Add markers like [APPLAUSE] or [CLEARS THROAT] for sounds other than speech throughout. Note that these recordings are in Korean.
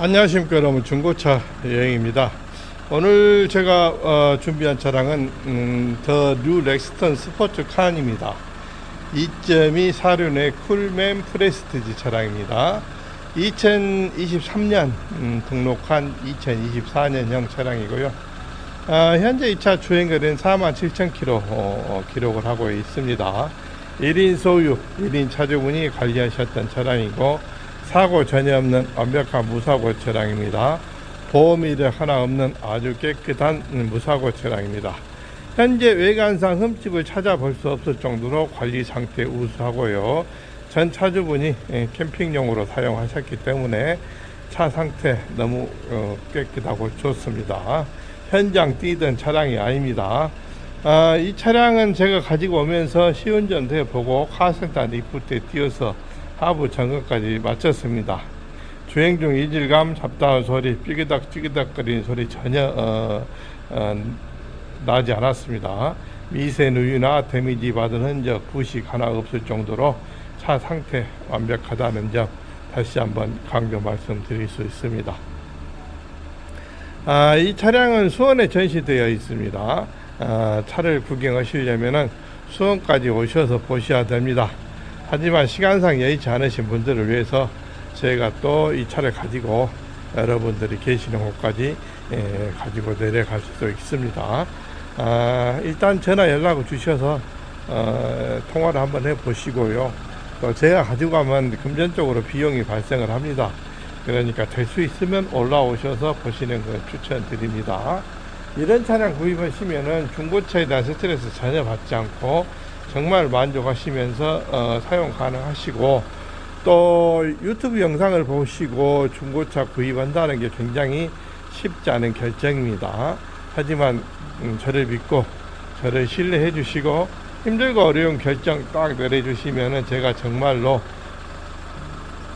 안녕하십니까 여러분. 중고차 여행입니다. 오늘 제가 어, 준비한 차량은 음, 더뉴 렉스턴 스포츠 칸입니다. 2.2 사륜의 쿨맨 프레스티지 차량입니다. 2023년 음, 등록한 2024년형 차량이고요. 아, 현재 이 차 주행거리는 47,000km 어, 어, 기록을 하고 있습니다. 1인 소유, 1인 차주분이 관리하셨던 차량이고 사고 전혀 없는 완벽한 무사고 차량입니다. 보험 이력 하나 없는 아주 깨끗한 무사고 차량입니다. 현재 외관상 흠집을 찾아볼 수 없을 정도로 관리 상태 우수하고요. 전 차주분이 예, 캠핑용으로 사용하셨기 때문에 차 상태 너무 어, 깨끗하고 좋습니다. 현장 뛰던 차량이 아닙니다. 아, 이 차량은 제가 가지고 오면서 시운전도 해보고 카센터 리프 때 띄어서 하부 점검까지 마쳤습니다. 주행 중 이질감, 잡다한 소리, 삐그덕 삐그덕거리는 소리 전혀 어, 어, 나지 않았습니다. 미세 누유나 데미지 받은 흔적, 부식 하나 없을 정도로 차 상태 완벽하다는 점 다시 한번 강조 말씀드릴 수 있습니다. 아, 이 차량은 수원에 전시되어 있습니다. 아, 차를 구경하시려면은 수원까지 오셔서 보셔야 됩니다. 하지만 시간상 여의치 않으신 분들을 위해서 저희가 또 이 차를 가지고 여러분들이 계시는 곳까지 예, 가지고 내려갈 수도 있습니다. 아, 일단 전화 연락을 주셔서 어, 통화를 한번 해 보시고요. 또 제가 가지고 가면 금전적으로 비용이 발생을 합니다. 그러니까 될 수 있으면 올라오셔서 보시는 걸 추천드립니다. 이런 차량 구입하시면은 중고차에 대한 스트레스 전혀 받지 않고 정말 만족하시면서 어, 사용 가능하시고 또 유튜브 영상을 보시고 중고차 구입한다는 게 굉장히 쉽지 않은 결정입니다. 하지만 음, 저를 믿고 저를 신뢰해 주시고 힘들고 어려운 결정 딱 내려주시면은 제가 정말로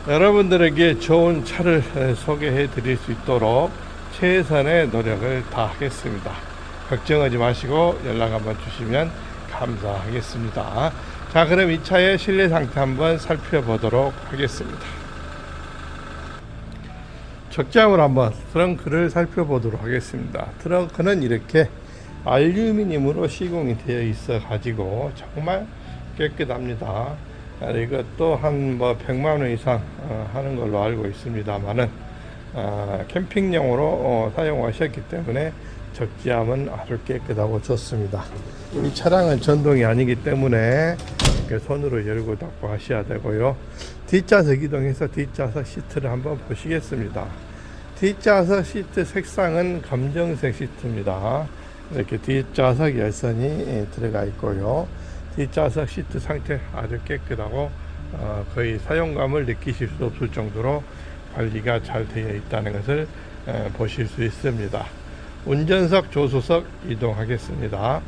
여러분들에게 좋은 차를 에, 소개해 드릴 수 있도록 최선의 노력을 다하겠습니다. 걱정하지 마시고 연락 한번 주시면 감사하겠습니다. 자, 그럼 이 차의 실내 상태 한번 살펴보도록 하겠습니다. 적장으로 한번 트렁크를 살펴보도록 하겠습니다. 트렁크는 이렇게 알루미늄으로 시공이 되어 있어 가지고 정말 깨끗합니다. 아, 이것도 한뭐 100만 원 이상 어, 하는 걸로 알고 있습니다만은 아, 캠핑용으로 어, 사용하셨기 때문에 적지함은 아주 깨끗하고 좋습니다. 이 차량은 전동이 아니기 때문에 이렇게 손으로 열고 닫고 하셔야 되고요. 뒷좌석 이동해서 뒷좌석 시트를 한번 보시겠습니다. 뒷좌석 시트 색상은 검정색 시트입니다. 이렇게 뒷좌석 열선이 예, 들어가 있고요. 뒷좌석 시트 상태 아주 깨끗하고 어, 거의 사용감을 느끼실 수 없을 정도로 관리가 잘 되어 있다는 것을 에, 보실 수 있습니다. 운전석, 조수석 이동하겠습니다.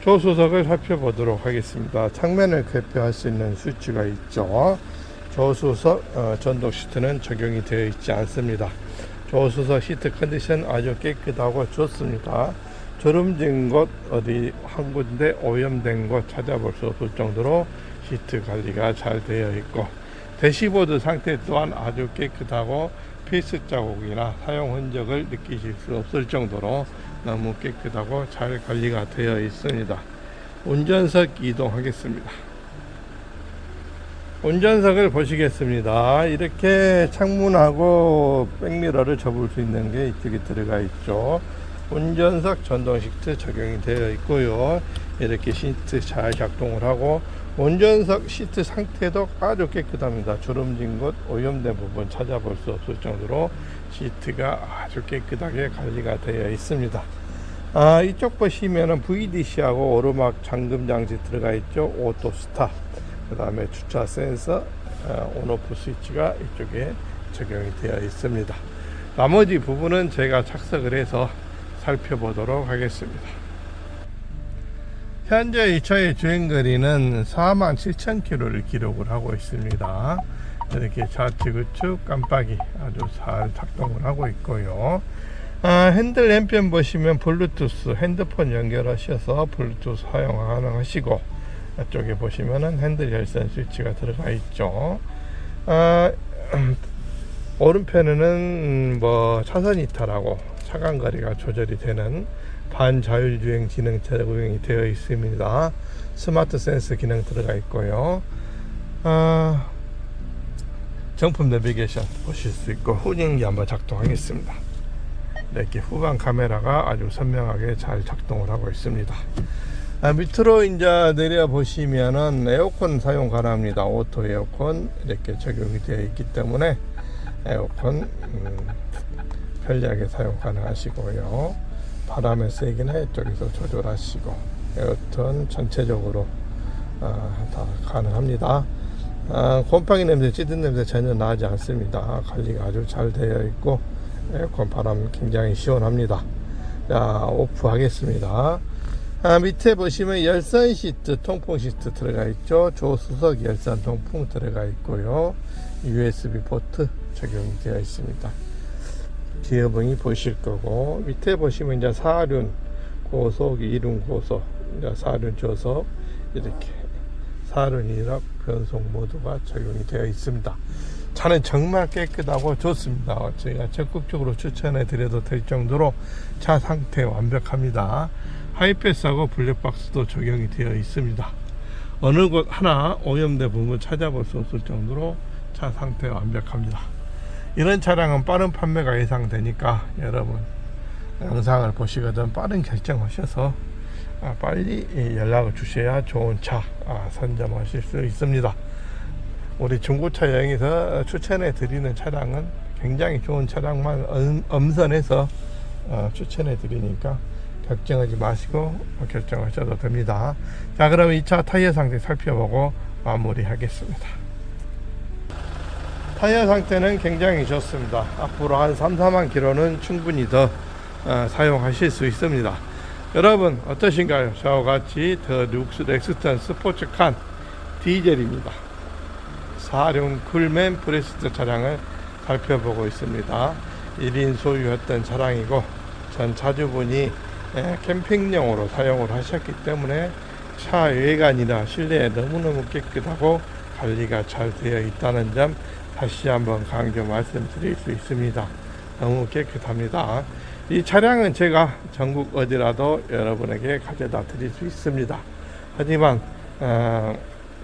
조수석을 살펴보도록 하겠습니다. 창면을 개폐할 수 있는 스위치가 있죠. 조수석 어, 전동 시트는 적용이 되어 있지 않습니다. 조수석 시트 컨디션 아주 깨끗하고 좋습니다. 주름진 곳 어디 한 군데 오염된 곳 찾아볼 수 없을 정도로 시트 관리가 잘 되어 있고 대시보드 상태 또한 아주 깨끗하고 피스 자국이나 사용 흔적을 느끼실 수 없을 정도로 너무 깨끗하고 잘 관리가 되어 있습니다. 운전석 이동하겠습니다. 운전석을 보시겠습니다. 이렇게 창문하고 백미러를 접을 수 있는 게 이쪽에 들어가 있죠. 운전석 전동 시트 적용이 되어 있고요. 이렇게 시트 잘 작동을 하고 운전석 시트 상태도 아주 깨끗합니다. 주름진 곳, 오염된 부분 찾아볼 수 없을 정도로 시트가 아주 깨끗하게 관리가 되어 있습니다. 아, 이쪽 보시면은 VDC하고 오르막 잠금 장치 들어가 있죠. 오토 스탑. 그 다음에 주차 센서, 어, 온오프 스위치가 이쪽에 적용이 되어 있습니다. 나머지 부분은 제가 착석을 해서 살펴보도록 하겠습니다. 현재 이 차의 주행거리는 4만 7천 킬로를 기록을 하고 있습니다. 이렇게 좌측 우측 깜빡이 아주 잘 작동을 하고 있고요. 아, 핸들 램편 보시면 블루투스 핸드폰 연결하셔서 블루투스 사용 가능하시고 이쪽에 보시면은 핸들 열선 스위치가 들어가 있죠. 아, [CLEARS THROAT] 오른편에는 음, 뭐 차선 이탈하고 차간 거리가 조절이 되는 반자율주행 지능 적용이 되어 있습니다. 스마트 센스 기능 들어가 있고요. 아, 정품 내비게이션 보실 수 있고 후진기 한번 작동하겠습니다. 이렇게 후방 카메라가 아주 선명하게 잘 작동을 하고 있습니다. 아, 밑으로 이제 내려 보시면은 에어컨 사용 가능합니다. 오토 에어컨 이렇게 적용이 되어 있기 때문에 에어컨 음, 편리하게 사용 가능하시고요. 바람의 세기는 이쪽에서 조절하시고 에어컨 전체적으로 아, 다 가능합니다. 아, 곰팡이 냄새, 찌든 냄새 전혀 나지 않습니다. 관리가 아주 잘 되어 있고 에어컨 바람 굉장히 시원합니다. 자, 오프 하겠습니다. 아, 밑에 보시면 열선 시트, 통풍 시트 들어가 있죠. 조수석 열선 통풍 들어가 있고요. USB 포트 적용이 되어 있습니다. 기어봉이 보실 거고 밑에 보시면 이제 사륜 고속, 이륜 고속, 이제 사륜 조속 이렇게 사륜 이락 변속 모두가 적용이 되어 있습니다. 차는 정말 깨끗하고 좋습니다. 저희가 적극적으로 추천해 드려도 될 정도로 차 상태 완벽합니다. 하이패스하고 블랙박스도 적용이 되어 있습니다. 어느 곳 하나 오염된 부분 찾아볼 수 없을 정도로 차 상태 완벽합니다. 이런 차량은 빠른 판매가 예상되니까 여러분 영상을 보시거든 빠른 결정하셔서 아, 빨리 이 연락을 주셔야 좋은 차 아, 선점하실 수 있습니다. 우리 중고차 여행에서 추천해 드리는 차량은 굉장히 좋은 차량만 엄- 엄선해서 어, 추천해 드리니까 걱정하지 마시고 결정하셔도 됩니다. 자, 그럼 이 차 타이어 상태 살펴보고 마무리하겠습니다. 타이어 상태는 굉장히 좋습니다. 앞으로 한 3, 4만 킬로는 충분히 더 어, 사용하실 수 있습니다. 여러분 어떠신가요? 저와 같이 더 룩스 렉스턴 스포츠칸 디젤입니다. 사륜 쿨맨 프레스트 차량을 살펴보고 있습니다. 1인 소유했던 차량이고 전 차주분이 에, 캠핑용으로 사용을 하셨기 때문에 차 외관이나 실내에 너무너무 깨끗하고 관리가 잘 되어 있다는 점 다시 한번 강조 말씀드릴 수 있습니다. 너무 깨끗합니다. 이 차량은 제가 전국 어디라도 여러분에게 가져다 드릴 수 있습니다. 하지만 어,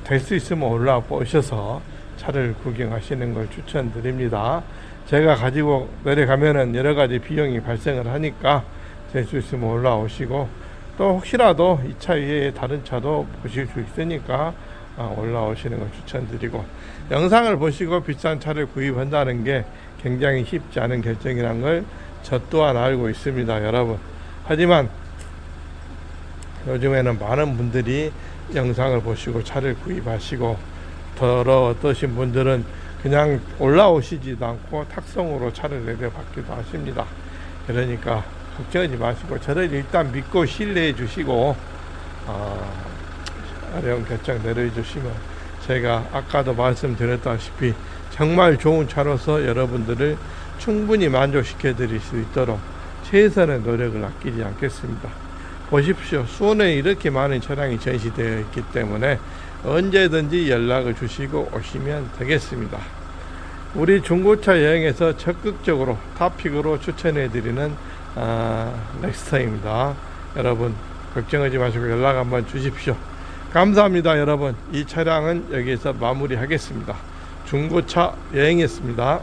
될수 있으면 올라와 보셔서 차를 구경하시는 걸 추천드립니다. 제가 가지고 내려가면은 여러 가지 비용이 발생을 하니까 될 수 있으면 올라오시고 또 혹시라도 이차 외에 다른 차도 보실 수 있으니까 아, 올라오시는 걸 추천드리고 영상을 보시고 비싼 차를 구입한다는 게 굉장히 쉽지 않은 결정이라는 걸저 또한 알고 있습니다, 여러분. 하지만 요즘에는 많은 분들이 영상을 보시고 차를 구입하시고 더러 어떠신 분들은 그냥 올라오시지도 않고 탁송으로 차를 내려받기도 하십니다. 그러니까 걱정하지 마시고 저를 일단 믿고 신뢰해 주시고 어, 어려운 결정 내려주시면 제가 아까도 말씀드렸다시피 정말 좋은 차로서 여러분들을 충분히 만족시켜 드릴 수 있도록 최선의 노력을 아끼지 않겠습니다. 보십시오. 수원에 이렇게 많은 차량이 전시되어 있기 때문에 언제든지 연락을 주시고 오시면 되겠습니다. 우리 중고차 여행에서 적극적으로 탑픽으로 추천해 드리는 아, 렉스터입니다. 여러분 걱정하지 마시고 연락 한번 주십시오. 감사합니다, 여러분. 이 차량은 여기에서 마무리하겠습니다. 중고차 여행이었습니다.